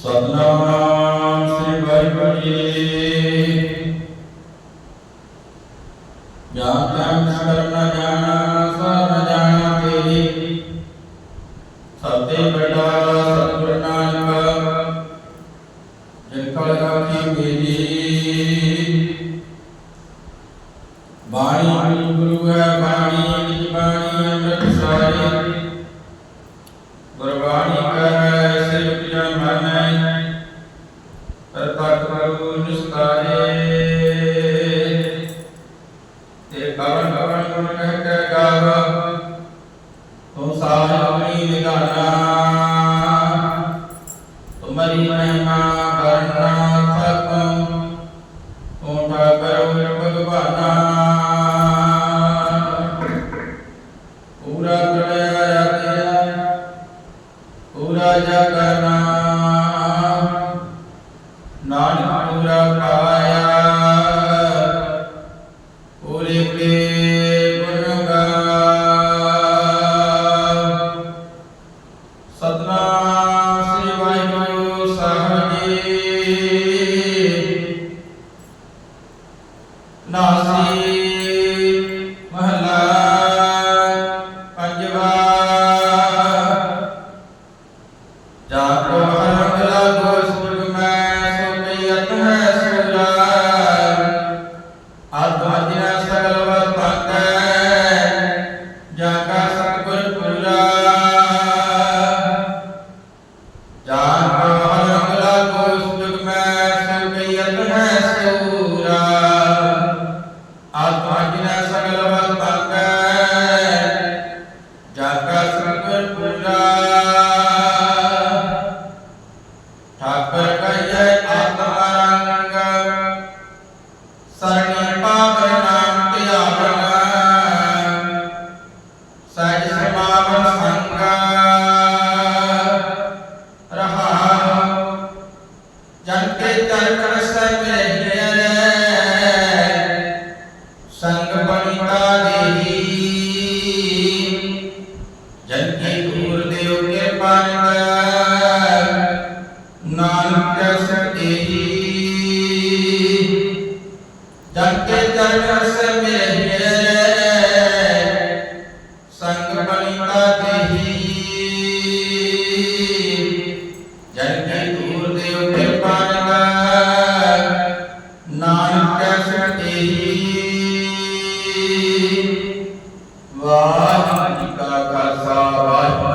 सतनाम नाम से भरी जानता कर न जाना सा न जाना तेरी सत्य बड़ा सतगुरु नानक जिनका लगा की मेरी वाणी गुरु है ਤੂੰ ਸਾਜ ਆਪਣੀ ਤੁਮਰੀ ਮਹਿਮਾ ਕਰਨਾ ਸਕਮ ਤੂੰ ਠਾਕਰ ਭਗਵਾਨਾ। ਪੂਰਾ ਕਰਿਆ ਰਾਤਿਆ ਪੂਰਾ ਜਗਨਾ। ਨਾਨਕ 那是 ਠਾਕਰ ਕਹੀਏ ਆਤਮਾ ਰੰਗ ਸਰਣੀ ਪਾਵਨ ਨਾਮ ਧਿਆਵਨ ਸਹਿਜ ਸਮਾਵਨ ਸੰਗ। ਰਹਾਉ, ਜਨ ਕੇ ਚਰਨ ਸਮਹਿ ਸੰਗ ਬਣਿਤਾ ਦੇਹੀ। ਜਨ ਕੇ ਚਰਨ ਸਮਹਿ ਸੰਗ ਬਣਿਤਾ ਦੇਹੀ।